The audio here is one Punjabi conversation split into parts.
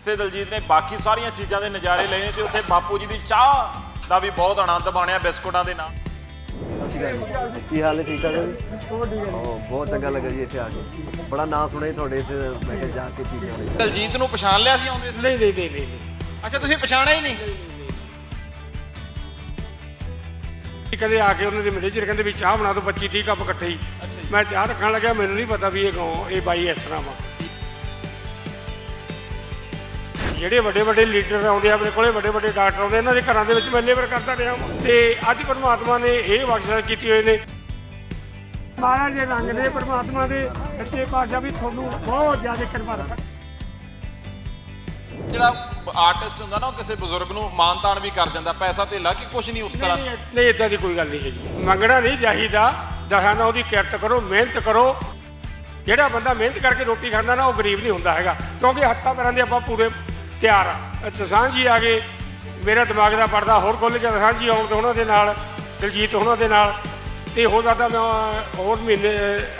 ਜਿੱਥੇ ਦਲਜੀਤ ਨੇ ਬਾਕੀ ਸਾਰੀਆਂ ਚੀਜ਼ਾਂ ਦੇ ਨਜ਼ਾਰੇ ਲਏ ਨੇ ਤੇ ਉੱਥੇ ਬਾਪੂ ਜੀ ਦੀ ਚਾਹ ਦਾ ਵੀ ਬਹੁਤ ਆਨੰਦ ਮਾਣਿਆ ਬਿਸਕੁਟਾਂ ਦੇ ਨਾਲ। ਕੀ ਹਾਲ ਹੈ? ਠੀਕ ਠਾਕ ਹੈ ਜੀ? ਬਹੁਤ ਚੰਗਾ ਲੱਗਾ ਜੀ ਇੱਥੇ ਆ ਕੇ। ਬੜਾ ਨਾਂ ਸੁਣਿਆ ਜੀ ਤੁਹਾਡੇ ਇੱਥੇ ਮੈਂ ਕਿਹਾ ਜਾ ਕੇ ਪੀ ਕੇ ਆਉਣੇ ਦਲਜੀਤ ਨੂੰ ਪਛਾਣ ਲਿਆ ਸੀ ਆਉਂਦੇ ਸੀ ਨਹੀਂ ਨਹੀਂ ਨਹੀਂ ਨਹੀਂ ਅੱਛਾ ਤੁਸੀਂ ਪਛਾਣਿਆ ਹੀ ਨਹੀਂ? ਕਦੇ ਆ ਕੇ ਉਹਨਾਂ ਦੇ ਮੈਨੇਜਰ ਕਹਿੰਦੇ ਵੀ ਚਾਹ ਬਣਾ ਦਿਓ 25 30 ਕੱਪ ਇਕੱਠੇ ਹੀ। ਮੈਂ ਚਾਹ ਰੱਖਣ ਲੱਗਿਆ ਮੈਨੂੰ ਨਹੀਂ ਪਤਾ ਵੀ ਇਹ ਗਾਉਂ ਇਹ ਬਾਈ ਇਸ ਤਰ੍ਹਾਂ ਵਾ। ਜਿਹੜੇ ਵੱਡੇ ਵੱਡੇ ਲੀਡਰ ਆਉਂਦੇ ਆ ਆਪਣੇ ਕੋਲੇ ਵੱਡੇ ਵੱਡੇ ਡਾਕਟਰ ਆਉਂਦੇ ਇਹਨਾਂ ਦੇ ਘਰਾਂ ਦੇ ਵਿੱਚ ਮੈਂ ਲੇਬਰ ਕਰਦਾ ਰਿਹਾ ਤੇ ਅੱਜ ਪਰਮਾਤਮਾ ਨੇ ਇਹ ਬਖਸ਼ਿਸ਼ ਕੀਤੀ ਹੋਏ ਨੇ। ਮਹਾਰਾਜ ਦੇ ਰੰਗ ਦੇ ਪਰਮਾਤਮਾ ਦੇ ਸੱਚੇ ਪਾਤਸ਼ਾਹ ਵੀ ਤੁਹਾਨੂੰ ਬਹੁਤ ਜ਼ਿਆਦਾ ਕਿਰਪਾ ਰੱਖਣ। ਜਿਹੜਾ ਆਰਟਿਸਟ ਹੁੰਦਾ ਨਾ ਉਹ ਕਿਸੇ ਬਜ਼ੁਰਗ ਨੂੰ ਮਾਨਤਾਨ ਵੀ ਕਰ ਜਾਂਦਾ ਪੈਸਾ ਧੇਲਾ ਕਿ ਕੁਝ ਨਹੀਂ ਉਸ ਤਰ੍ਹਾਂ। ਨਹੀਂ ਨਹੀਂ ਇਦਾਂ ਦੀ ਕੋਈ ਗੱਲ ਨਹੀਂ ਹੈਗੀ। ਮੰਗਣਾ ਨਹੀਂ ਚਾਹੀਦਾ। ਦਸਾਂ ਨਾਲ ਉਹਦੀ ਕਿਰਤ ਕਰੋ ਮਿਹਨਤ ਕਰੋ। ਜਿਹੜਾ ਬੰਦਾ ਮਿਹਨਤ ਕਰਕੇ ਰੋਟੀ ਖਾਂਦਾ ਨਾ ਉਹ ਗਰੀਬ ਨਹੀਂ ਹੁੰਦਾ ਹੈਗਾ। ਕਿਉਂਕਿ ਹੱਥਾਂ ਪੈਰਾਂ ਦੇ ਆਪਾਂ ਪੂਰੇ ਤਿਆਰ ਆ। ਦਸਾਂ ਜੀ ਆ ਗਏ ਮੇਰਾ ਦਿਮਾਗ ਦਾ ਪਰਦਾ ਹੋਰ ਖੁੱਲ ਗਿਆ ਦਸਾਂ ਜੀ ਆਉਣ ਤੇ ਉਹਨਾਂ ਦੇ ਨਾਲ ਦਿਲਜੀਤ ਉਹਨਾਂ ਦੇ ਨਾਲ। ਤੇ ਹੋ ਸਕਦਾ ਮੈਂ ਹੋਰ ਮਹੀਨੇ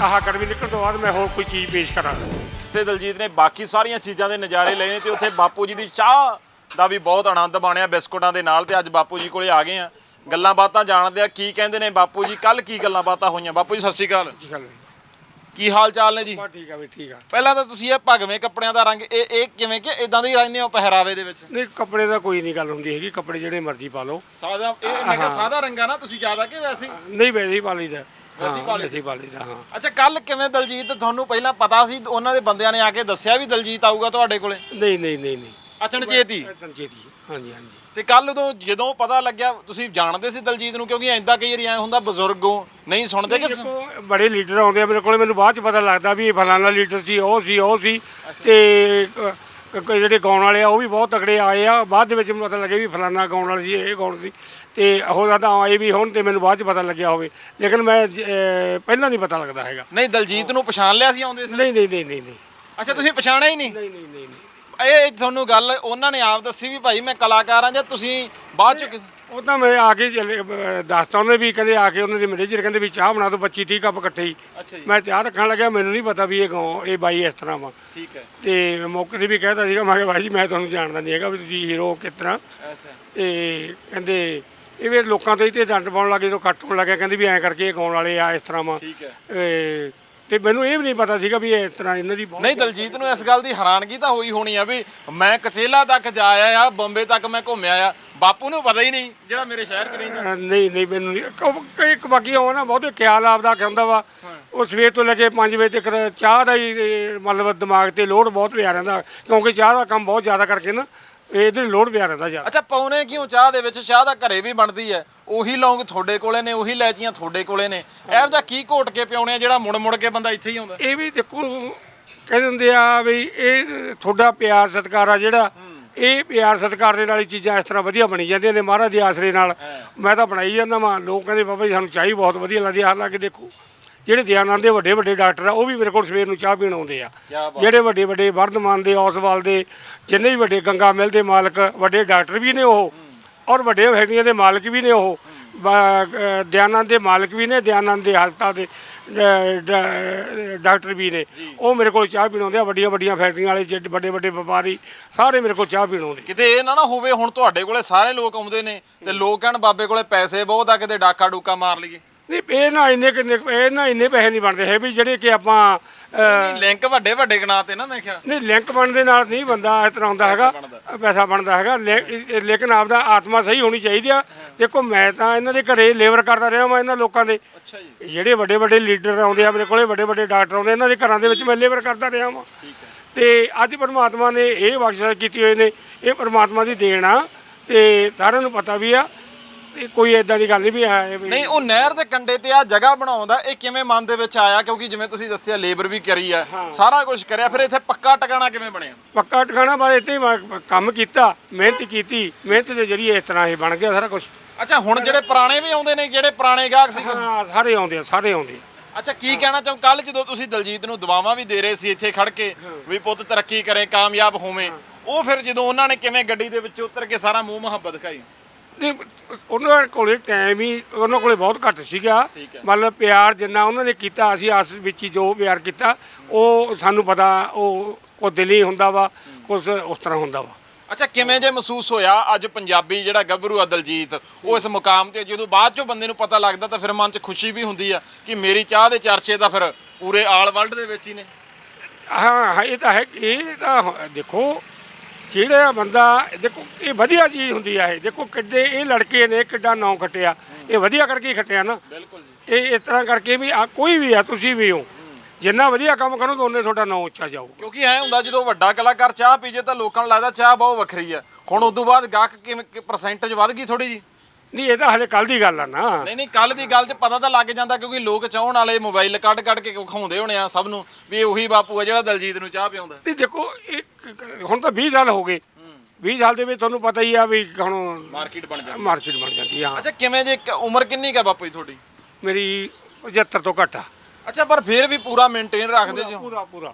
ਆਹ ਕੜਵੀ ਨਿਕਲਣ ਤੋਂ ਬਾਅਦ ਮੈਂ ਹੋਰ ਕੋਈ ਚੀਜ਼ ਪੇਸ਼ ਕਰਾਂ ਜਿੱਥੇ ਦਲਜੀਤ ਨੇ ਬਾਕੀ ਸਾਰੀਆਂ ਚੀਜ਼ਾਂ ਦੇ ਨਜ਼ਾਰੇ ਲਏ ਨੇ ਤੇ ਉੱਥੇ ਬਾਪੂ ਜੀ ਦੀ ਚਾਹ ਦਾ ਵੀ ਬਹੁਤ ਆਨੰਦ ਮਾਣਿਆ ਬਿਸਕੁਟਾਂ ਦੇ ਨਾਲ ਤੇ ਅੱਜ ਬਾਪੂ ਜੀ ਕੋਲੇ ਆ ਗਏ ਆ। ਗੱਲਾਂ ਬਾਤਾਂ ਜਾਣਦੇ ਆ ਕੀ ਕਹਿੰਦੇ ਨੇ ਬਾਪੂ ਜੀ? ਕੱਲ ਕੀ ਗੱਲਾਂ ਬਾਤਾਂ ਹੋਈਆਂ? ਬਾਪੂ ਜੀ ਸਤਿ ਸ਼੍ਰੀ ਅਕਾਲ। ਜੀ ਗੱਲ ਕੀ ਹਾਲ ਚਾਲ ਨੇ ਜੀ? ਬਸ ਠੀਕ ਆ ਵੀ ਠੀਕ ਆ। ਪਹਿਲਾਂ ਤਾਂ ਤੁਸੀਂ ਇਹ ਭਗਵੇਂ ਕੱਪੜਿਆਂ ਦਾ ਰੰਗ ਇਹ ਇਹ ਕਿਵੇਂ ਕਿ ਇਦਾਂ ਦੇ ਹੀ ਰਹਿੰਦੇ ਹੋ ਪਹਿਰਾਵੇ ਦੇ ਵਿੱਚ? ਨਹੀਂ ਕੱਪੜੇ ਦਾ ਕੋਈ ਨਹੀਂ ਗੱਲ ਹੁੰਦੀ ਹੈਗੀ ਕੱਪੜੇ ਜਿਹੜੇ ਮਰਜ਼ੀ ਪਾ ਲਓ। ਸਾਦਾ ਇਹ ਮੈਂ ਕਿਹਾ ਸਾਦਾ ਰੰਗਾ ਨਾ ਤੁਸੀਂ ਜ਼ਿਆਦਾ ਕਿ ਵੈਸੇ? ਹੀ? ਨਹੀਂ ਵੈਸੇ ਹੀ ਪਾ ਲਈਦਾ। ਵੈਸੇ ਹੀ ਪਾ ਲਈਦਾ। ਹੀ ਪਾ ਲਈਦਾ। ਹਾਂ। ਅੱਛਾ ਕੱਲ ਕਿਵੇਂ ਦਲਜੀਤ ਤੁਹਾਨੂੰ ਪਹਿਲਾਂ ਪਤਾ ਸੀ ਉਹਨਾਂ ਦੇ ਬੰਦਿਆਂ ਨੇ ਆ ਕੇ ਦੱਸਿਆ ਵੀ ਦਲਜੀਤ ਆਊਗਾ ਤੁਹਾਡੇ ਕੋਲੇ? ਨਹੀਂ ਨਹੀਂ ਨਹੀਂ ਨਹੀਂ। ਅਚਨਚੇਤ ਹੀ ਤਨਚੇਤੀ ਹਾਂਜੀ ਹਾਂਜੀ। ਤੇ ਕੱਲ ਉਦੋਂ ਜਦੋਂ ਪਤਾ ਲੱਗਿਆ ਤੁਸੀਂ ਜਾਣਦੇ ਸੀ ਦਲਜੀਤ ਨੂੰ ਕਿਉਂਕਿ ਐਂਦਾ ਕਈ ਵਾਰੀ ਐ ਹੁੰਦਾ ਬਜ਼ੁਰਗੋਂ ਨਹੀਂ ਸੁਣਦੇ ਕਿ ਦੇਖੋ ਬੜੇ ਲੀਡਰ ਆਉਂਦੇ ਆ ਮੇਰੇ ਕੋਲੇ ਮੈਨੂੰ ਬਾਅਦ ਚ ਪਤਾ ਲੱਗਦਾ ਵੀ ਇਹ ਫਲਾਣਾ ਲੀਡਰ ਸੀ ਉਹ ਸੀ ਉਹ ਸੀ ਤੇ ਕ- ਜਿਹੜੇ ਗਾਉਣ ਵਾਲੇ ਆ ਉਹ ਵੀ ਬਹੁਤ ਤਕੜੇ ਆਏ ਆ। ਬਾਅਦ ਦੇ ਵਿੱਚ ਮੈਨੂੰ ਪਤਾ ਲੱਗਿਆ ਵੀ ਫਲਾਣਾ ਗਾਉਣ ਵਾਲਾ ਸੀ ਇਹ ਗਾਉਣ ਸੀ ਤੇ ਹੋ ਸਕਦਾ ਆਏ ਵੀ ਹੁਣ ਤੇ ਮੈਨੂੰ ਬਾਅਦ ਚ ਪਤਾ ਲੱਗਿਆ ਹੋਵੇ। ਲੇਕਿਨ ਮੈਂ ਜ- ਪਹਿਲਾਂ ਨਹੀਂ ਪਤਾ ਲੱਗਦਾ ਹੈਗਾ। ਨਹੀਂ ਦਲਜੀਤ ਨੂੰ ਪਛਾਣ ਲਿਆ ਸੀ ਆਉਂਦੇ ਸੀ ਨਹੀਂ ਨਹੀਂ ਨਹੀਂ ਨਹੀਂ ਨਹੀਂ। ਅੱਛਾ ਤੁਸੀਂ ਪਛਾਣਿਆ ਹੀ ਨਹੀਂ ਨਹੀਂ ਨਹੀਂ ਨਹੀਂ। ਇਹ ਤੁਹਾਨੂੰ ਗੱਲ ਉਹਨਾਂ ਨੇ ਆਪ ਦੱਸੀ ਵੀ ਭਾਈ ਮੈਂ ਕਲਾਕਾਰ ਹਾਂ ਜਾਂ ਤੁਸੀਂ ਬਾਅਦ ਚ ਕਿਸ- ਉਹ ਤਾਂ ਮੈਂ ਆ ਕੇ ਚੱਲੇ, ਅਹ, ਦੱਸਤਾ ਉਹਨੇ ਵੀ ਕਹਿੰਦੇ ਆ ਕੇ ਉਹਨਾਂ ਦੇ ਮੈਨੇਜਰ ਕਹਿੰਦੇ ਵੀ ਚਾਹ ਬਣਾ ਦਿਓ 25 30 ਕੱਪ ਇਕੱਠੇ। ਹੀ ਅੱਛਾ ਜੀ। ਮੈਂ ਚਾਹ ਰੱਖਣ ਲੱਗਿਆ ਮੈਨੂੰ ਨਹੀਂ ਪਤਾ ਵੀ ਇਹ ਗਾਉਂ ਇਹ ਬਾਈ ਇਸ ਤਰ੍ਹਾਂ ਵਾ। ਠੀਕ ਹੈ। ਤੇ ਮੌਕੇ ਤੇ ਵੀ ਕਹਿਤਾ ਸੀਗਾ ਮੈਂ ਕਿਹਾ ਭਾਈ ਜੀ ਮੈਂ ਤੁਹਾਨੂੰ ਜਾਣਦਾ ਨਹੀਂ ਹੈਗਾ ਵੀ ਤੁਸੀਂ ਹੀਰੋ ਕਿਸ ਤਰ੍ਹਾਂ। ਅੱਛਾ। ਤੇ ਕਹਿੰਦੇ ਇਹ ਵੀ ਲੋਕਾਂ ਤੋਂ ਹੀ ਤੇ ਡੰਡ ਪਾਉਣ ਲੱਗੇ ਜਦੋਂ ਕੱਟ ਹੋਣ ਲੱਗਿਆ ਕਹਿੰਦੇ ਵੀ ਐਂ ਕਰਕੇ ਇਹ ਗਾਉਣ ਵਾਲੇ ਆ ਇਸ ਤਰ੍ਹਾਂ ਵਾ। ਠੀਕ ਹੈ। ਇਹ ਤੇ ਮੈਨੂੰ ਇਹ ਵੀ ਨਹੀਂ ਪਤਾ ਸੀਗਾ ਵੀ ਇਹ ਇਸ ਤਰ੍ਹਾਂ ਇਹਨਾਂ ਦੀ ਬਹੁਤ- ਨਹੀਂ ਦਲਜੀਤ ਨੂੰ ਇਸ ਗੱਲ ਦੀ ਹੈਰਾਨਗੀ ਤਾਂ ਹੋਈ ਹੋਣੀ ਆ ਵੀ ਮੈਂ ਕਚੇਲਾ ਤੱਕ ਜਾ ਆਇਆ ਆ ਬੰਬੇ ਤੱਕ ਮੈਂ ਘੁੰਮਿਆ ਆ। ਬਾਪੂ ਨੂੰ ਪਤਾ ਹੀ ਨਹੀਂ ਜਿਹੜਾ ਮੇਰੇ ਸ਼ਹਿਰ 'ਚ ਰਹਿੰਦਾ। ਅਹ ਨਹੀਂ ਨਹੀਂ ਮੈਨੂੰ ਨਹੀਂ ਕ- ਇੱਕ ਬਾਕੀ ਆਉਂ ਨਾ ਬਹੁਤੇ ਖਿਆਲ ਆਪਦਾ ਹੁੰਦਾ ਵਾ। ਉਹ ਸਵੇਰ ਤੋਂ ਲੈ ਕੇ 5 ਵਜੇ ਤੱਕ ਚਾਹ ਦਾ ਹੀ ਇਹ, ਮਤਲਬ ਦਿਮਾਗ ਤੇ ਲੋਡ ਬਹੁਤ ਪਿਆ ਰਹਿੰਦਾ ਕਿਉਂਕਿ ਚਾਹ ਦਾ ਕੰਮ ਬਹੁਤ ਜ਼ਿਆਦਾ ਕਰਕੇ ਨਾ ਇਹਦੇ ਲੋਡ ਪਿਆ ਰਹਿੰਦਾ ਜ਼ਿਆਦਾ। ਅੱਛਾ ਪੌਣੇ ਕਿਉਂ? ਚਾਹ ਦੇ ਵਿੱਚ ਚਾਹ ਤਾਂ ਘਰੇ ਵੀ ਬਣਦੀ ਹੈ। ਉਹੀ ਲੌਂਗ ਤੁਹਾਡੇ ਕੋਲੇ ਨੇ ਉਹੀ ਲੈਚੀਆਂ ਤੁਹਾਡੇ ਕੋਲੇ ਨੇ। ਇਹੋ ਜਿਹਾ ਕੀ ਘੋਟ ਕੇ ਪਿਉਣੇ ਆ ਜਿਹੜਾ ਮੁੜ ਮੁੜ ਕੇ ਬੰਦਾ ਇੱਥੇ ਹੀ ਆਉਂਦਾ? ਇਹ ਵੀ ਦੇਖੋ ਕਹਿੰਦੇ ਹੁੰਦੇ ਆ ਵੀ ਇਹ ਤੁਹਾਡਾ ਪਿਆਰ ਸਤਿਕਾਰ ਆ ਜਿਹੜਾ। ਇਹ ਪਿਆਰ ਸਤਿਕਾਰ ਦੇ ਨਾਲ ਹੀ ਚੀਜ਼ਾਂ ਇਸ ਤਰ੍ਹਾਂ ਵਧੀਆ ਬਣੀ ਜਾਂਦੀਆਂ ਨੇ ਮਹਾਰਾਜ ਦੇ ਆਸਰੇ ਨਾਲ। ਮੈਂ ਤਾਂ ਬਣਾਈ ਜਾਂਦਾ ਵਾਂ। ਲੋਕ ਕਹਿੰਦੇ ਬਾਬਾ ਜੀ ਸਾਨੂੰ ਚਾਹ ਬਹੁਤ ਵਧੀਆ ਲੱਗਦੀ ਆ। ਹਾਲਾਂਕਿ ਦੇਖੋ ਜਿਹੜੇ ਦਿਆਨੰਦ ਦੇ ਵੱਡੇ ਵੱਡੇ ਡਾਕਟਰ ਆ ਉਹ ਵੀ ਮੇਰੇ ਕੋਲ ਸਵੇਰ ਨੂੰ ਚਾਹ ਪੀਣ ਆਉਂਦੇ ਆ। ਜਿਹੜੇ ਵੱਡੇ ਵੱਡੇ ਵਰਧਮਾਨ ਦੇ ਔਸਵਾਲ ਦੇ ਜਿੰਨੇ ਵੀ ਵੱਡੇ ਗੰਗਾ ਮਿਲ ਦੇ ਮਾਲਕ ਵੱਡੇ ਡਾਕਟਰ ਵੀ ਨੇ ਉਹ ਔਰ ਵੱਡੇ ਫੈਕਟਰੀਆਂ ਦੇ ਮਾਲਕ ਵੀ ਨੇ ਉਹ ਦਿਆਨੰਦ ਦੇ ਮਾਲਕ ਵੀ ਨੇ ਦਿਆਨੰਦ ਦੇ ਹਸਪਤਾਲ ਦੇ ਡਾਕਟਰ ਵੀ ਨੇ। ਉਹ ਮੇਰੇ ਕੋਲ ਚਾਹ ਪੀਣ ਆਉਂਦੇ ਆ ਵੱਡੀਆਂ ਵੱਡੀਆਂ ਫੈਕਟਰੀਆਂ ਵਾਲੇ ਜਿਹੜੇ ਵੱਡੇ ਵੱਡੇ ਵਪਾਰੀ ਸਾਰੇ ਮੇਰੇ ਕੋਲ ਚਾਹ ਪੀਣ ਆਉਂਦੇ। ਕਿਤੇ ਇਹ ਨਾ ਨਾ ਹੋਵੇ ਹੁਣ ਤੁਹਾਡੇ ਕੋਲੇ ਸਾਰੇ ਲੋਕ ਆਉਂਦੇ ਨੇ ਤੇ ਲੋਕ ਕਹਿਣ ਬਾਬੇ ਕੋਲੇ ਪੈਸੇ ਬਹੁਤ ਆ ਕਿਤੇ ਡਾਕਾ ਡੂਕਾ ਮਾਰ ਲਈਏ। ਨਹੀਂ ਇਹ ਨਾ ਇੰਨੇ ਕਿੰਨੇ ਇਹ ਨਾ ਇੰਨੇ ਪੈਸੇ ਨਹੀਂ ਬਣਦੇ ਹੈ ਵੀ ਜਿਹੜੇ ਕਿ ਆਪਾਂ ਅ, ਲਿੰਕ ਵੱਡੇ ਵੱਡੇ ਗਣਾ ਤੇ ਨਾ ਮੈਂ ਕਿਹਾ। ਨਹੀਂ ਲਿੰਕ ਬਣਨ ਦੇ ਨਾਲ ਨਹੀਂ ਬੰਦਾ ਇਸ ਤਰ੍ਹਾਂ ਹੁੰਦਾ ਹੈਗਾ ਪੈਸਾ ਬਣਦਾ ਹੈਗਾ ਲੇ- ਇਹ- ਲੇਕਿਨ ਆਪਦਾ ਆਤਮਾ ਸਹੀ ਹੋਣੀ ਚਾਹੀਦੀ ਆ। ਦੇਖੋ ਮੈਂ ਤਾਂ ਇਹਨਾਂ ਦੇ ਘਰੇ ਲੇਬਰ ਕਰਦਾ ਰਿਹਾ ਮੈਂ ਇਹਨਾਂ ਲੋਕਾਂ ਦੇ। ਅੱਛਾ ਜੀ। ਜਿਹੜੇ ਵੱਡੇ ਵੱਡੇ ਲੀਡਰ ਆਉਂਦੇ ਆ ਮੇਰੇ ਕੋਲੇ ਵੱਡੇ ਵੱਡੇ ਡਾਕਟਰ ਆਉਂਦੇ ਇਹਨਾਂ ਦੇ ਘਰਾਂ ਦੇ ਵਿੱਚ ਮੈਂ ਲੇਬਰ ਕਰਦਾ ਰਿਹਾ ਵਾਂ। ਤੇ ਅੱਜ ਪਰਮਾਤਮਾ ਨੇ ਇਹ ਬਖਸ਼ਿਸ਼ ਕੀਤੀ ਹੋਏ ਨੇ ਇਹ ਪਰਮਾਤਮਾ ਦੀ ਦੇਣ ਆ ਤੇ ਸਾਰਿਆਂ ਨੂੰ ਪਤਾ ਵੀ ਆ ਇਹ ਕੋਈ ਇਦਾਂ ਦੀ ਗੱਲ ਨਹੀਂ ਵੀ ਹੈ ਵੀ। ਨਹੀਂ ਉਹ ਨਹਿਰ ਦੇ ਕੰਢੇ ਤੇ ਆ ਜਗ੍ਹਾ ਬਣਾਉਂਦਾ ਇਹ ਕਿਵੇਂ ਮਨ ਦੇ ਵਿੱਚ ਆਇਆ? ਕਿਉਂਕਿ ਜਿਵੇਂ ਤੁਸੀਂ ਦੱਸਿਆ ਲੇਬਰ ਵੀ ਕਰੀ ਆ। ਸਾਰਾ ਕੁਝ ਕਰਿਆ ਫਿਰ ਇੱਥੇ ਪੱਕਾ ਟਿਕਾਣਾ ਕਿਵੇਂ ਬਣਿਆ? ਪੱਕਾ ਟਿਕਾਣਾ ਬਾਅਦ ਇੱਥੇ ਹੀ ਮੈਂ ਕੰਮ ਕੀਤਾ ਮਿਹਨਤ ਕੀਤੀ ਮਿਹਨਤ ਦੇ ਜ਼ਰੀਏ ਇਸ ਤਰ੍ਹਾਂ ਇਹ ਬਣ ਗਿਆ ਸਾਰਾ ਕੁਝ ਅੱਛਾ ਹੁਣ ਜਿਹੜੇ ਪੁਰਾਣੇ ਵੀ ਆਉਂਦੇ ਨੇ ਜਿਹੜੇ ਪੁਰਾਣੇ ਗਾਹਕ ਸੀ? ਹਾਂ ਸਾਰੇ ਆਉਂਦੇ ਆ ਸਾਰੇ ਆਉਂਦੇ ਆ। ਅੱਛਾ ਕੀ ਕਹਿਣਾ ਚਾਹੋ? ਕੱਲ ਜਦੋਂ ਤੁਸੀਂ ਦਲਜੀਤ ਨੂੰ ਦੁਆਵਾਂ ਵੀ ਦੇ ਰਹੇ ਸੀ ਇੱਥੇ ਖੜ ਕੇ ਵੀ ਪੁੱਤ ਤਰੱਕੀ ਕਰੇ ਕਾਮਯਾਬ ਹੋਵੇਂ ਉਹ ਫਿਰ ਜਦੋਂ ਉਹਨਾਂ ਨੇ ਕਿਵੇਂ ਗੱਡੀ ਦੇ ਵਿੱਚ ਉਤਰ ਕੇ ਸਾਰਾ ਮੂੰਹ ਮੁਹੱਬਤ ਦਿਖਾਈ ਨਹੀਂ ਉਹਨਾਂ ਕੋਲੇ ਟਾਈਮ ਹੀ ਉਹਨਾਂ ਕੋਲੇ ਬਹੁਤ ਘੱਟ ਸੀਗਾ। ਮਤਲਬ ਪਿਆਰ ਜਿੰਨਾ ਉਹਨਾਂ ਨੇ ਕੀਤਾ ਅਸੀਂ ਆਸ ਵਿੱਚ ਹੀ ਜੋ ਪਿਆਰ ਕੀਤਾ ਉਹ ਸਾਨੂੰ ਪਤਾ ਉਹ ਕੁਝ ਦਿਲੀ ਹੁੰਦਾ ਵਾ ਕੁਝ ਉਸ ਤਰ੍ਹਾਂ ਹੁੰਦਾ ਵਾ। ਅੱਛਾ ਕਿਵੇਂ ਜੇ ਮਹਿਸੂਸ ਹੋਇਆ ਅੱਜ ਪੰਜਾਬੀ ਜਿਹੜਾ ਗੱਭਰੂ ਆ ਦਲਜੀਤ ਉਹ ਇਸ ਮੁਕਾਮ ਤੇ ਜਦੋਂ ਬਾਅਦ ਚੋਂ ਬੰਦੇ ਨੂੰ ਪਤਾ ਲੱਗਦਾ ਤਾਂ ਫਿਰ ਮਨ 'ਚ ਖੁਸ਼ੀ ਵੀ ਹੁੰਦੀ ਆ ਕਿ ਮੇਰੀ ਚਾਹ ਦੇ ਚਰਚੇ ਤਾਂ ਫਿਰ ਪੂਰੇ ਆਲ ਵਰਲਡ ਦੇ ਵਿੱਚ ਹੀ ਨੇ। ਹਾਂ ਇਹ ਤਾਂ ਹੈ ਇਹ ਤਾਂ ਦੇਖੋ ਜਿਹੜਾ ਬੰਦਾ ਦੇਖੋ ਇਹ ਵਧੀਆ ਚੀਜ਼ ਹੁੰਦੀ ਆ ਇਹ। ਦੇਖੋ ਕਿੱਡੇ ਇਹ ਲੜਕੇ ਨੇ ਕਿੱਡਾ ਨਾਂ ਖੱਟਿਆ। ਇਹ ਵਧੀਆ ਕਰਕੇ ਖੱਟਿਆ ਨਾ। ਬਿਲਕੁਲ ਜੀ। ਇਹ ਇਸ ਤਰ੍ਹਾਂ ਕਰਕੇ ਵੀ ਆ ਕੋਈ ਵੀ ਆ ਤੁਸੀਂ ਵੀ ਹੋ। ਜਿੰਨਾ ਵਧੀਆ ਕੰਮ ਕਰੋਗੇ ਉਹਨੇ ਤੁਹਾਡਾ ਨਾਂ ਉੱਚਾ ਜਾਊਗਾ। ਕਿਉਂਕਿ ਐ ਹੁੰਦਾ ਜਦੋਂ ਵੱਡਾ ਕਲਾਕਾਰ ਚਾਹ ਪੀਜੇ ਤਾਂ ਲੋਕਾਂ ਨੂੰ ਲੱਗਦਾ ਚਾਹ ਬਹੁਤ ਵੱਖਰੀ ਆ। ਹੁਣ ਉਦੋਂ ਬਾਅਦ ਗਾਹਕ ਕਿਵੇਂ ਪਰਸੈਂਟੇਜ ਵੱਧ ਗਈ ਥੋੜੀ ਜੀ। ਨਹੀਂ ਇਹ ਤਾਂ ਹਲੇ ਕੱਲ ਦੀ ਗੱਲ ਆ ਨਾ। ਨਹੀਂ ਨਹੀਂ ਕੱਲ ਦੀ ਗੱਲ 'ਚ ਪਤਾ ਤਾਂ ਲੱਗ ਜਾਂਦਾ ਕਿਉਂਕਿ ਲੋਕ ਚਾਹਣ ਵਾਲੇ ਮੋਬਾਈਲ ਕੱਢ ਕੱਢ ਕੇ ਵਿਖਾਉਂਦੇ ਹੋਣੇ ਆ ਸਭ ਨੂੰ ਵੀ ਇਹ ਉਹੀ ਬਾਪੂ ਆ ਜਿਹੜਾ ਦਲਜੀਤ ਨੂੰ ਚਾਹ ਪਿਆਉਂਦਾ। ਨਹੀਂ ਦੇਖੋ ਇੱਕ ਹੁਣ ਤਾਂ 20 ਸਾਲ ਹੋ ਗਏ। 20 ਸਾਲ ਦੇ ਵਿੱਚ ਤੁਹਾਨੂੰ ਪਤਾ ਹੀ ਆ ਵੀ ਹੁਣ ਮਾਰਕੀਟ ਬਣ ਜਾਂਦੀ। ਮਾਰਕੀਟ ਬਣ ਜਾਂਦੀ ਆ ਅੱਛਾ ਕਿਵੇਂ ਜੇ ਉਮਰ ਕਿੰਨੀ ਕਾ ਬਾਪੂ ਜੀ ਤੁਹਾਡੀ? ਮੇਰੀ 75 ਤੋਂ ਘੱਟ ਆ। ਅੱਛਾ ਪਰ ਫਿਰ ਵੀ ਪੂਰਾ ਮੇਨਟੇਨ ਰੱਖਦੇ ਜੋ ਪੂਰਾ ਪੂਰਾ।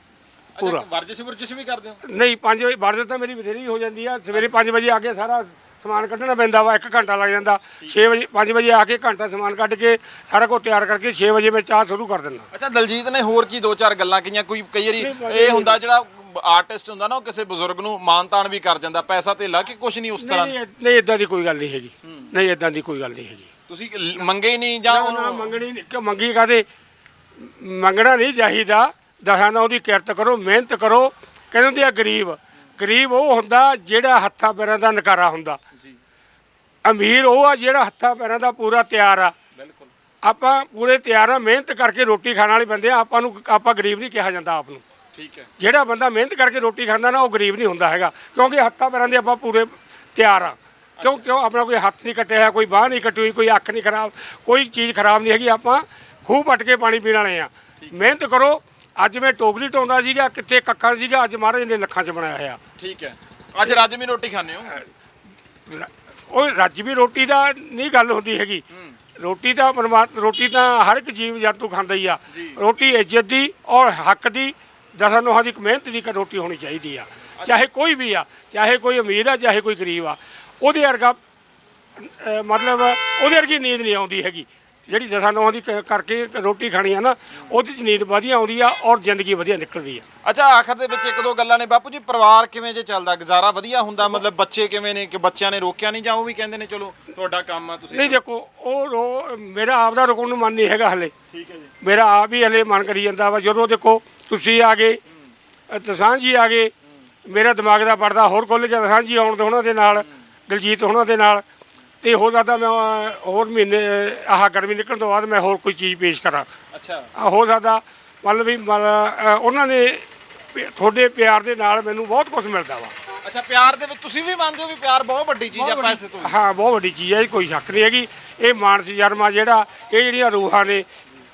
ਪੂਰਾ ਵਰਜਿਸ਼ ਵਰਜਿਸ਼ ਵੀ ਕਰਦੇ ਹੋ? ਨਹੀਂ 5 ਵਜੇ ਵਰਜਤ ਤਾਂ ਮੇਰੀ ਬਥੇਰੀ ਹੋ ਜਾਂਦੀ ਆ। ਸਵੇਰੇ 5 ਵਜੇ ਆ ਕੇ ਸਾਰਾ। ਸਮਾਨ ਕੱਢਣਾ ਪੈਂਦਾ ਵਾ 1 ਘੰਟਾ ਲੱਗ ਜਾਂਦਾ। 6 ਵਜੇ 5 ਵਜੇ ਆ ਕੇ ਘੰਟਾ ਸਮਾਨ ਕੱਢ ਕੇ ਸਾਰਾ ਕੁਝ ਤਿਆਰ ਕਰਕੇ 6 ਵਜੇ ਮੈਂ ਚਾਹ ਸ਼ੁਰੂ ਕਰ ਦਿੰਦਾ। ਅੱਛਾ ਦਲਜੀਤ ਨੇ ਹੋਰ ਕੀ ਦੋ ਚਾਰ ਗੱਲਾਂ ਕਹੀਆਂ? ਕੋਈ ਕਈ ਵਾਰੀ ਇਹ ਹੁੰਦਾ ਜਿਹੜਾ ਆਰਟਿਸਟ ਹੁੰਦਾ ਨਾ ਉਹ ਕਿਸੇ ਬਜ਼ੁਰਗ ਨੂੰ ਮਾਨਤਾਨ ਵੀ ਕਰ ਜਾਂਦਾ ਪੈਸਾ ਤੇ ਲਾ ਕੇ ਕੁਝ ਨਹੀਂ ਉਸ ਤਰ੍ਹਾਂ? ਨਹੀਂ ਨਹੀਂ ਇਦਾਂ ਦੀ ਕੋਈ ਗੱਲ ਨਹੀਂ ਹੈਗੀ। ਨਹੀਂ ਇਦਾਂ ਦੀ ਕੋਈ ਗੱਲ ਨਹੀਂ ਹੈਗੀ। ਤੁਸੀਂ ਮੰਗੇ ਹੀ ਨਹੀਂ ਜਾਂ ਨਾ ਉਹਨੂੰ ਮੰਗਣੀ ਨਹੀਂ ਕਿ ਮੰਗੀ ਕਾਦੇ ਮੰਗਣਾ ਨਹੀਂ ਚਾਹੀਦਾ। ਦਸਾਂ ਦਾ ਉਹਦੀ ਕਿਰਤ ਕਰੋ ਮਿਹਨਤ ਕਰੋ। ਕਹਿੰਦੇ ਹੁੰਦੇ ਆ ਗਰੀਬ ਗਰੀਬ ਉਹ ਹੁੰਦਾ ਜਿਹੜਾ ਹੱਥਾਂ ਪੈਰਾਂ ਦਾ ਨਕਾਰਾ ਹੁੰਦਾ। ਜੀ। ਅਮੀਰ ਉਹ ਆ ਜਿਹੜਾ ਹੱਥਾਂ ਪੈਰਾਂ ਦਾ ਪੂਰਾ ਤਿਆਰ ਆ। ਬਿਲਕੁਲ। ਆਪਾਂ ਪੂਰੇ ਤਿਆਰ ਆ ਮਿਹਨਤ ਕਰਕੇ ਰੋਟੀ ਖਾਣ ਵਾਲੇ ਬੰਦੇ ਆ ਆਪਾਂ ਨੂੰ ਆਪਾਂ ਗਰੀਬ ਨਹੀਂ ਕਿਹਾ ਜਾਂਦਾ ਆਪ ਨੂੰ। ਠੀਕ ਹੈ। ਜਿਹੜਾ ਬੰਦਾ ਮਿਹਨਤ ਕਰਕੇ ਰੋਟੀ ਖਾਂਦਾ ਨਾ ਉਹ ਗਰੀਬ ਨਹੀਂ ਹੁੰਦਾ ਹੈਗਾ ਕਿਉਂਕਿ ਹੱਥਾਂ ਪੈਰਾਂ ਦੇ ਆਪਾਂ ਪੂਰੇ ਤਿਆਰ ਆ। ਕਿਉਂ ਕਿਉਂ ਆਪਣਾ ਕੋਈ ਹੱਥ ਨਹੀਂ ਕੱਟਿਆ ਹੋਇਆ ਕੋਈ ਬਾਹ ਨਹੀਂ ਕੱਟੀ ਹੋਈ ਕੋਈ ਅੱਖ ਨਹੀਂ ਖਰਾਬ ਕੋਈ ਚੀਜ਼ ਖਰਾਬ ਨਹੀਂ ਹੈਗੀ ਆਪਾਂ ਖੂਹ ਪੱਟ ਕੇ ਪਾਣੀ ਪੀਣ ਵਾਲੇ ਆ। ਮਿਹਨਤ ਕਰੋ ਅੱਜ ਮੈਂ ਟੋਕਰੀ ਢਾਉਂਦਾ ਸੀਗਾ ਕਿੱਥੇ ਕੱਖਾਂ ਸੀਗਾ ਅੱਜ ਮਹਾਰਾਜ ਨੇ ਲੱਖਾਂ 'ਚ ਬਣਾਇਆ ਹੋਇਆ। ਠੀਕ ਹੈ। ਅੱਜ ਰੱਜਵੀਂ ਰੋਟੀ ਖਾਣੇ ਹੋ? ਰ- ਉਹ ਰੱਜਵੀਂ ਰੋਟੀ ਦਾ ਨਹੀਂ ਗੱਲ ਹੁੰਦੀ ਹੈਗੀ। ਰੋਟੀ ਤਾਂ ਪਰਮਾਤ ਰੋਟੀ ਤਾਂ ਹਰ ਇੱਕ ਜੀਵ ਜੰਤੂ ਖਾਂਦਾ ਹੀ ਆ। ਰੋਟੀ ਇੱਜ਼ਤ ਦੀ ਔਰ ਹੱਕ ਦੀ ਦਸਾਂ ਨੋਹਾਂ ਦੀ ਇੱਕ ਮਿਹਨਤ ਦੀ ਇੱਕ ਰੋਟੀ ਹੋਣੀ ਚਾਹੀਦੀ ਆ। ਚਾਹੇ ਕੋਈ ਵੀ ਆ ਚਾਹੇ ਕੋਈ ਅਮੀਰ ਆ ਚਾਹੇ ਕੋਈ ਗਰੀਬ ਆ। ਉਹਦੇ ਵਰਗਾ ਅਹ ਮਤਲਬ ਉਹਦੇ ਵਰਗੀ ਨੀਂਦ ਨਹੀਂ ਆਉਂਦੀ ਹੈਗੀ। ਜਿਹੜੀ ਦਸਾਂ ਨੋਹਾਂ ਦੀ ਕ- ਕਰਕੇ ਰੋਟੀ ਖਾਣੀ ਆ ਨਾ ਉਹਦੇ 'ਚ ਨੀਂਦ ਵਧੀਆ ਆਉਂਦੀ ਆ ਔਰ ਜ਼ਿੰਦਗੀ ਵਧੀਆ ਨਿਕਲਦੀ ਆ। ਅੱਛਾ ਆਖਰ ਦੇ ਵਿੱਚ ਇੱਕ ਦੋ ਗੱਲਾਂ ਨੇ ਬਾਪੂ ਜੀ ਪਰਿਵਾਰ ਕਿਵੇਂ ਜੇ ਚੱਲਦਾ ਗੁਜ਼ਾਰਾ ਵਧੀਆ ਹੁੰਦਾ ਮਤਲਬ ਬੱਚੇ ਕਿਵੇਂ ਨੇ ਕਿ ਬੱਚਿਆਂ ਨੇ ਰੋਕਿਆ ਨਹੀਂ ਜਾਂ ਉਹ ਵੀ ਕਹਿੰਦੇ ਨੇ ਚਲੋ ਤੁਹਾਡਾ ਕੰਮ ਆ ਤੁਸੀਂ ਨਹੀਂ ਦੇਖੋ ਉਹ ਰੋ ਮੇਰਾ ਆਪ ਦਾ ਰੁਕਣ ਨੂੰ ਮਨ ਨਹੀਂ ਹੈਗਾ ਹਲੇ। ਠੀਕ ਹੈ ਜੀ। ਮੇਰਾ ਆਪ ਹੀ ਹਲੇ ਮਨ ਕਰੀ ਜਾਂਦਾ ਵਾ ਜਦੋਂ ਦੇਖੋ ਤੁਸੀਂ ਆ ਗਏ ਅ, ਜੀ ਆ ਗਏ ਮੇਰਾ ਦਿਮਾਗ ਦਾ ਪਰਦਾ ਹੋਰ ਖੁੱਲ ਗਿਆ ਜੀ ਆਉਣ ਦੇ ਉਹਨਾਂ ਦੇ ਨਾਲ ਦਲਜੀਤ ਉਹਨਾਂ ਦੇ ਨਾਲ ਤੇ ਹੋ ਸਕਦਾ ਮੈਂ ਹੋਰ ਮਹੀਨੇ ਆਹ ਗਰਮੀ ਨਿਕਲਣ ਤੋਂ ਬਾਅਦ ਮੈਂ ਹੋਰ ਕੋਈ ਚੀਜ਼ ਪੇਸ਼ ਕਰਾਂ। ਅੱਛਾ। ਹੋ ਸਕਦਾ ਮਤਲਬ ਵੀ ਮਤਲਬ, ਉਹਨਾਂ ਨੇ ਤੁਹਾਡੇ ਪਿਆਰ ਦੇ ਨਾਲ ਮੈਨੂੰ ਬਹੁਤ ਕੁਝ ਮਿਲਦਾ ਵਾ। ਅੱਛਾ ਪਿਆਰ ਦੇ ਵਿੱਚ ਤੁਸੀਂ ਵੀ ਮੰਨਦੇ ਹੋ ਵੀ ਪਿਆਰ ਬਹੁਤ ਵੱਡੀ ਚੀਜ਼ ਆ ਪੈਸੇ ਤੋਂ? ਹਾਂ ਬਹੁਤ ਵੱਡੀ ਚੀਜ਼ ਹੈ ਇਹ ਕੋਈ ਸ਼ੱਕ ਨਹੀਂ ਹੈਗੀ। ਇਹ ਮਾਨਸ ਜਰਮਾ ਜਿਹੜਾ ਇਹ ਜਿਹੜੀਆਂ ਰੂਹਾਂ ਨੇ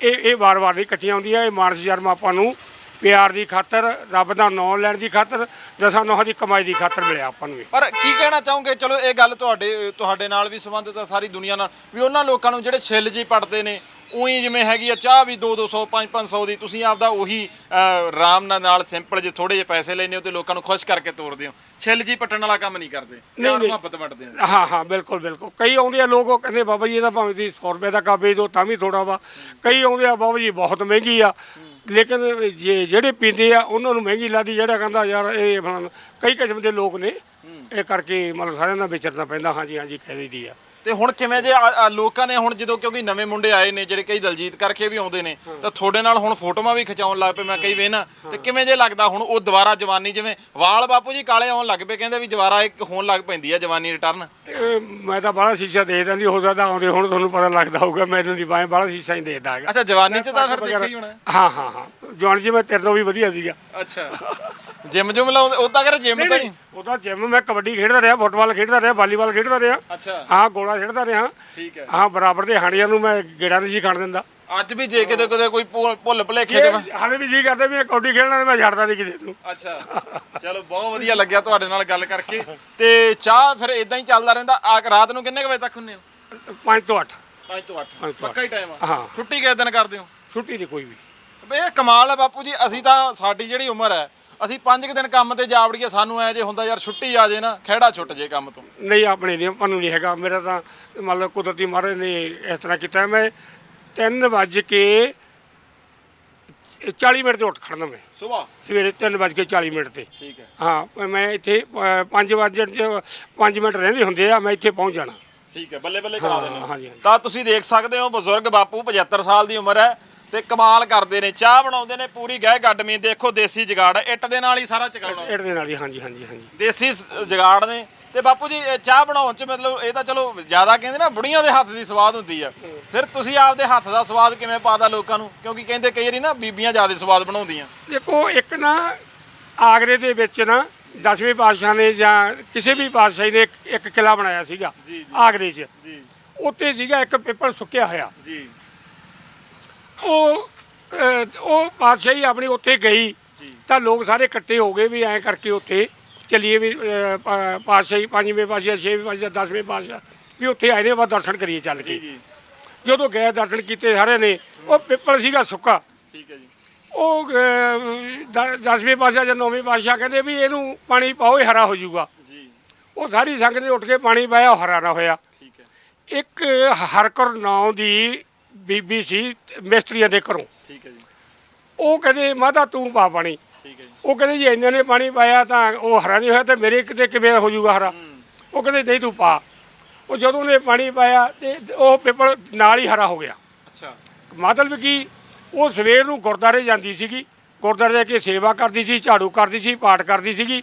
ਇਹ ਇਹ ਵਾਰ-ਵਾਰ ਨਹੀਂ ਇਕੱਠੀਆਂ ਹੁੰਦੀਆਂ ਇਹ ਮਾਨਸ ਜਰਮ ਆਪਾਂ ਨੂੰ ਪਿਆਰ ਦੀ ਖਾਤਰ ਰੱਬ ਦਾ ਨਾਮ ਲੈਣ ਦੀ ਖਾਤਰ ਦਸਾਂ ਨੋਹਾਂ ਦੀ ਕਮਾਈ ਦੀ ਖਾਤਰ ਮਿਲਿਆ ਆਪਾਂ ਨੂੰ ਇਹ ਪਰ ਕੀ ਕਹਿਣਾ ਚਾਹੋਗੇ? ਚਲੋ ਇਹ ਗੱਲ ਤੁਹਾਡੇ ਤੁਹਾਡੇ ਨਾਲ ਵੀ ਸੰਬੰਧਿਤ ਆ ਸਾਰੀ ਦੁਨੀਆ ਨਾਲ। ਵੀ ਉਹਨਾਂ ਲੋਕਾਂ ਨੂੰ ਜਿਹੜੇ ਛਿੱਲ ਜੀ ਪੜਦੇ ਨੇ ਉਹੀ ਜਿਵੇਂ ਹੈਗੀ ਆ ਚਾਹ ਵੀ 2 200 5 500 ਦੀ। ਤੁਸੀਂ ਆਪਦਾ ਉਹੀ ਅਹ, ਆਰਾਮ ਨਾਲ ਨਾਲ ਸਿੰਪਲ ਜੇ ਥੋੜੇ ਜਿਹੇ ਪੈਸੇ ਲੈਨੇ ਹੋ ਤੇ ਲੋਕਾਂ ਨੂੰ ਖੁਸ਼ ਕਰਕੇ ਤੋਰਦੇ ਹੋ। ਛਿੱਲ ਜੀ ਪੱਟਣ ਵਾਲਾ ਕੰਮ ਨਹੀਂ ਕਰਦੇ। ਪਿਆਰ ਨਹੀਂ। ਮੁਹੱਬਤ ਵੰਡਦੇ ਹੋ ਹਾਂ ਹਾਂ ਬਿਲਕੁਲ ਬਿਲਕੁਲ। ਕਈ ਆਉਂਦੇ ਆ ਲੋਕ ਉਹ ਕਹਿੰਦੇ ਬਾਬਾ ਜੀ ਇਹਦਾ ਭਾਵੇਂ ਤੁਸੀਂ 100 ਰੁਪਏ ਦਾ ਕੱਪ ਦਿਓ ਤਾਂ ਵੀ ਥੋੜਾ ਵਾ। ਕਈ ਆਉਂਦੇ ਆ ਬਾਬਾ ਜੀ ਬਹੁਤ ਮਹਿੰਗੀ ਆ। ਲੇਕਿਨ ਜੇ ਜਿਹੜੇ ਪੀਂਦੇ ਆ ਉਹਨਾਂ ਨੂੰ ਮਹਿੰਗੀ ਲੱਗਦੀ ਜਿਹੜਾ ਕਹਿੰਦਾ ਯਾਰ ਇਹ ਫਲਾਣਾ ਕਈ ਕਿਸਮ ਦੇ ਲੋਕ ਨੇ। ਇਹ ਕਰਕੇ ਮਤਲਬ ਸਾਰਿਆਂ ਦਾ ਵਿਚਰਨਾ ਪੈਂਦਾ ਹਾਂਜੀ ਹਾਂਜੀ ਕਹਿ ਦਈਦੀ ਆ। ਤੇ ਹੁਣ ਕਿਵੇਂ ਜੇ ਆ- ਆ ਲੋਕਾਂ ਨੇ ਹੁਣ ਜਦੋਂ ਕਿਉਂਕਿ ਨਵੇਂ ਮੁੰਡੇ ਆਏ ਨੇ ਜਿਹੜੇ ਕਈ ਦਲਜੀਤ ਕਰਕੇ ਵੀ ਆਉਂਦੇ ਨੇ ਤਾਂ ਤੁਹਾਡੇ ਨਾਲ ਹੁਣ ਫੋਟੋਆਂ ਵੀ ਖਿਚਾਉਣ ਲੱਗ ਪਏ ਮੈਂ ਕਈ ਵੇਨਾ ਤੇ ਕਿਵੇਂ ਜੇ ਲੱਗਦਾ ਹੁਣ ਉਹ ਦੁਬਾਰਾ ਜਵਾਨੀ ਜਿਵੇਂ ਵਾਲ ਬਾਪੂ ਜੀ ਕਾਲੇ ਆਉਣ ਲੱਗ ਪਏ ਕਹਿੰਦੇ ਵੀ ਦੁਬਾਰਾ ਇੱਕ ਹੋਣ ਲੱਗ ਪੈਂਦੀ ਆ ਜਵਾਨੀ ਰਿਟਰਨ ਇਹ ਮੈਂ ਤਾਂ ਬਾਹਲਾ ਸ਼ੀਸ਼ਾ ਦੇਖਦਾ ਨਹੀਂ ਹੋ ਸਕਦਾ ਆਉਂਦੇ ਹੁਣ ਤੁਹਾਨੂੰ ਪਤਾ ਲੱਗਦਾ ਹੋਊਗਾ ਮੈਨੂੰ ਨਹੀਂ ਬਾਹਰ ਬਾਹਲਾ ਸ਼ੀਸ਼ਾ ਹੀ ਦੇਖਦਾ ਹੈਗਾ। ਅੱਛਾ ਜਵਾਨੀ ਚ ਤਾਂ ਫਿਰ ਦੇਖਿਆ ਹੀ ਹੋਣਾ। ਹਾਂ ਹਾਂ ਹਾਂ। ਜਵਾਨ ਜੀ ਮੈਂ ਤੇਰੇ ਤੋਂ ਵੀ ਵਧੀਆ ਸੀਗਾ। ਅੱਛਾ। ਜਿਮ ਜੁਮ ਲਾਉਂਦੇ ਉਦਾਂ ਕਰ ਜਿਮ ਤਾਂ ਨਹੀਂ ਉਹਦਾ ਜਿਮ ਮੈਂ ਕਬੱਡੀ ਖੇਡਦਾ ਰਿਹਾ ਫੁੱਟਬਾਲ ਖੇਡਦਾ ਰਿਹਾ ਵਾਲੀਬਾਲ ਖੇਡਦਾ ਰਿਹਾ। ਅੱਛਾ। ਹਾਂ ਗੋਲਾ ਖੇਡਦਾ ਰਿਹਾ। ਠੀਕ ਹੈ। ਹਾਂ ਬਰਾਬਰ ਦੇ ਹਾਣੀਆਂ ਨੂੰ ਮੈਂ ਗੇੜਾ ਨਹੀਂ ਜੀ ਖਾਣ ਦਿੰਦਾ। ਅੱਜ ਵੀ ਜੇ ਕਿਤੇ ਕਿਤੇ ਕੋਈ ਭੁੱਲ- ਭੁੱਲ ਭੁਲੇਖੇ ਜਿਵੇਂ ਹਾਲੇ ਵੀ ਜੀ ਕਰਦੇ ਵੀ ਇਹ ਕੌਡੀ ਖੇਡਣਾ ਤੇ ਮੈਂ ਛੱਡਦਾ ਨਹੀਂ ਕਿਸੇ ਨੂੰ ਅੱਛਾ। ਚਲੋ ਬਹੁਤ ਵਧੀਆ ਲੱਗਿਆ ਤੁਹਾਡੇ ਨਾਲ ਗੱਲ ਕਰਕੇ। ਤੇ ਚਾਹ ਫਿਰ ਇਦਾਂ ਹੀ ਚੱਲਦਾ ਰਹਿੰਦਾ। ਆ ਰਾਤ ਨੂੰ ਕਿੰਨੇ ਕੁ ਵਜੇ ਤੱਕ ਹੁੰਨੇ ਹੋ? 5 ਤੋਂ 8 5 ਤੋਂ 8 ਪੰਜ ਤੋਂ ਪੱਕਾ ਹੀ ਟਾਈਮ ਆ। ਹਾਂ। ਛੁੱਟੀ ਕਿਸ ਦਿਨ ਕਰਦੇ ਹੋ? ਛੁੱਟੀ ਦੀ ਕੋਈ ਵੀ। ਬਈ ਇਹ ਕਮਾਲ ਹੈ ਬਾਪੂ ਜੀ। ਅਸੀਂ ਤਾਂ ਸਾਡੀ ਜਿਹੜੀ ਉਮਰ ਹੈ ਅਸੀਂ 5 ਕੁ ਦਿਨ ਕੰਮ ਤੇ ਜਾ ਵੜੀਏ ਸਾਨੂੰ ਐ ਜੇ ਹੁੰਦਾ ਯਾਰ ਛੁੱਟੀ ਆ ਜੇ ਨਾ ਖਿਹੜਾ ਛੁੱਟ ਜੇ ਕੰਮ ਤੋਂ। ਨਹੀਂ ਆਪਣੇ ਨਹੀਂ ਆਪਾਂ ਨੂੰ ਨਹੀਂ ਹੈਗਾ। ਮੇਰਾ ਤਾਂ ਮਤਲਬ ਕੁਦਰਤੀ ਮਹਾਰਾਜ ਨੇ ਇਸ ਤਰ੍ਹਾਂ ਕੀਤਾ ਮੈਂ 3 ਵਜੇ ਕੇ 40 ਮਿੰਟ ਤੇ ਉੱਠ ਖੜਨਾ ਮੈਂ। ਸਵੇਰ ਸਵੇਰੇ 3:40 ਮਿੰਟ ਤੇ। ਠੀਕ ਹੈ। ਹਾਂ ਮੈਂ ਇੱਥੇ 5 ਵਜੇ 5 ਮਿੰਟ ਰਹਿੰਦੇ ਹੁੰਦੇ ਆ ਮੈਂ ਇੱਥੇ ਪਹੁੰਚ ਜਾਣਾ। ਠੀਕ ਹੈ ਬੱਲੇ ਬੱਲੇ ਕਰਾ ਹਾਂ, ਦੇਣਾ। ਤਾਂ ਤੁਸੀਂ ਦੇਖ ਸਕਦੇ ਹੋ ਬਜ਼ੁਰਗ ਬਾਪੂ 75 ਸਾਲ ਦੀ ਉਮਰ ਹੈ। ਤੇ ਕਮਾਲ ਕਰਦੇ ਨੇ ਚਾਹ ਬਣਾਉਂਦੇ ਨੇ ਪੂਰੀ ਗਹਿ ਗੱਡਮੀ ਦੇਖੋ ਦੇਸੀ ਜਗਾੜ ਇੱਟ ਦੇ ਨਾਲ ਹੀ ਸਾਰਾ ਚਕਾਉਣਾ ਇੱਟ ਦੇ ਨਾਲ ਹੀ ਹਾਂਜੀ ਹਾਂਜੀ ਹਾਂਜੀ। ਦੇਸੀ ਸ- ਜਗਾੜ ਨੇ। ਤੇ ਬਾਪੂ ਜੀ ਇਹ ਚਾਹ ਬਣਾਉਣ ਚ ਮਤਲਬ ਇਹ ਤਾਂ ਚਲੋ ਜ਼ਿਆਦਾ ਕਹਿੰਦੇ ਨਾ ਬੁੜੀਆਂ ਦੇ ਹੱਥ ਦੀ ਸਵਾਦ ਹੁੰਦੀ ਆ। ਫਿਰ ਤੁਸੀਂ ਆਪਦੇ ਹੱਥ ਦਾ ਸਵਾਦ ਕਿਵੇਂ ਪਾਦਾ ਲੋਕਾਂ ਨੂੰ? ਕਿਉਂਕਿ ਕਹਿੰਦੇ ਕਈ ਵਾਰੀ ਨਾ ਬੀਬੀਆਂ ਜ਼ਿਆਦਾ ਸਵਾਦ ਬਣਾਉਂਦੀਆਂ। ਦੇਖੋ ਇੱਕ ਨਾ ਆਗਰੇ ਦੇ ਵਿੱਚ ਨਾ ਦਸਵੇਂ ਪਾਤਸ਼ਾਹ ਨੇ ਜਾਂ ਕਿਸੇ ਵੀ ਪਾਤਸ਼ਾਹ ਨੇ ਇੱਕ ਇੱਕ ਕਿਲਾ ਬਣਾਇਆ ਸੀਗਾ ਜੀ, ਜੀ। ਆਗਰੇ 'ਚ। ਜੀ। ਉੱਤੇ ਸੀਗਾ ਇੱਕ ਪਿੱਪਲ ਸੁੱਕਿਆ ਹੋਇਆ। ਜੀ। ਉਹ ਅਹ, ਉਹ ਪਾਤਸ਼ਾਹੀ ਆਪਣੀ ਉੱਥੇ ਗਈ। ਤਾਂ ਲੋਕ ਸਾਰੇ ਇਕੱਠੇ ਹੋ ਗਏ ਵੀ ਐਂ ਕਰਕੇ ਉੱਥੇ ਚੱਲੀਏ ਵੀ ਅਹ, ਪਾ- ਪਾਤਸ਼ਾਹੀ ਪੰਜਵੇਂ ਪਾਤਸ਼ਾਹ ਛੇਵੇਂ ਪਾਤਸ਼ਾਹ ਦਸਵੇਂ ਪਾਤਸ਼ਾਹ ਵੀ ਉੱਥੇ ਆਏ ਨੇ ਬਸ ਦਰਸ਼ਨ ਕਰੀਏ ਚੱਲ ਕੇ। ਜੀ ਜਦੋਂ ਗਏ ਦਰਸ਼ਨ ਕੀਤੇ ਸਾਰੇ ਨੇ ਉਹ ਪਿੱਪਲ ਸੀਗਾ ਸੁੱਕਾ। ਠੀਕ ਹੈ ਜੀ। ਉਹ ਅਹ, ਦ- ਦਸਵੇਂ ਪਾਤਸ਼ਾਹ ਜਾਂ ਨੌਵੇਂ ਪਾਤਸ਼ਾਹ ਕਹਿੰਦੇ ਵੀ ਇਹਨੂੰ ਪਾਣੀ ਪਾਓ ਇਹ ਹਰਾ ਹੋ ਜਾਊਗਾ। ਜੀ। ਉਹ ਸਾਰੀ ਸੰਗਤ ਨੇ ਉੱਠ ਕੇ ਪਾਣੀ ਪਾਇਆ ਉਹ ਹਰਾ ਨਾ ਹੋਇਆ। ਠੀਕ ਹੈ। ਇੱਕ ਹਰਕਰ ਨਾਂ ਦੀ ਬੀਬੀ ਸੀ ਮਿਸਤਰੀਆਂ ਦੇ ਘਰੋਂ। ਠੀਕ ਹੈ ਜੀ। ਉਹ ਕਹਿੰਦੇ ਮਾਤਾ ਤੂੰ ਪਾ ਪਾਣੀ। ਠੀਕ ਹੈ ਜੀ। ਉਹ ਕਹਿੰਦੇ ਜੀ ਇਹਨਾਂ ਨੇ ਪਾਣੀ ਪਾਇਆ ਤਾਂ ਉਹ ਹਰਾ ਨਹੀਂ ਹੋਇਆ ਤੇ ਮੇਰੇ ਕਿਤੇ ਕਿਵੇਂ ਹੋ ਜਾਊਗਾ ਹਰਾ? ਉਹ ਕਹਿੰਦੇ ਨਹੀਂ ਤੂੰ ਪਾ। ਉਹ ਜਦੋਂ ਉਹਨੇ ਪਾਣੀ ਪਾਇਆ ਤੇ ਉਹ ਪਿੱਪਲ ਨਾਲ ਹੀ ਹਰਾ ਹੋ ਗਿਆ। ਅੱਛਾ। ਮਤਲਬ ਕੀ ਉਹ ਸਵੇਰ ਨੂੰ ਗੁਰਦਾਰੇ ਜਾਂਦੀ ਸੀਗੀ। ਗੁਰਦਾਰੇ ਜਾ ਕੇ ਸੇਵਾ ਕਰਦੀ ਸੀ ਝਾੜੂ ਕਰਦੀ ਸੀ ਪਾਠ ਕਰਦੀ ਸੀਗੀ।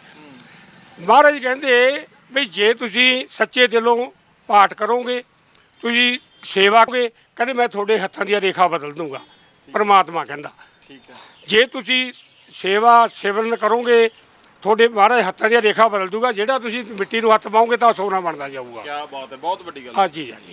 ਮਹਾਰਾਜ ਕਹਿੰਦੇ ਵੀ ਜੇ ਤੁਸੀਂ ਸੱਚੇ ਦਿਲੋਂ ਪਾਠ ਕਰੋਗੇ ਤੁਸੀਂ ਸੇਵਾ ਕਰੋਗੇ ਕਹਿੰਦੇ ਮੈਂ ਤੁਹਾਡੇ ਹੱਥਾਂ ਦੀਆਂ ਰੇਖਾ ਬਦਲ ਦੂੰਗਾ। ਪਰਮਾਤਮਾ ਕਹਿੰਦਾ। ਠੀਕ ਹੈ। ਜੇ ਤੁਸੀਂ ਸੇਵਾ ਸਿਮਰਨ ਕਰੋਗੇ ਤੁਹਾਡੇ ਮਹਾਰਾਜ ਹੱਥਾਂ ਦੀਆਂ ਰੇਖਾ ਬਦਲ ਦੂਗਾ। ਜਿਹੜਾ ਤੁਸੀਂ ਮਿੱਟੀ ਨੂੰ ਹੱਥ ਪਾਓਗੇ ਤਾਂ ਸੋਨਾ ਬਣਦਾ ਜਾਊਗਾ। ਕੀ ਬਾਤ ਹੈ ਬਹੁਤ ਵੱਡੀ ਗੱਲ ਹਾਂ। ਜੀ ਹਾਂ ਜੀ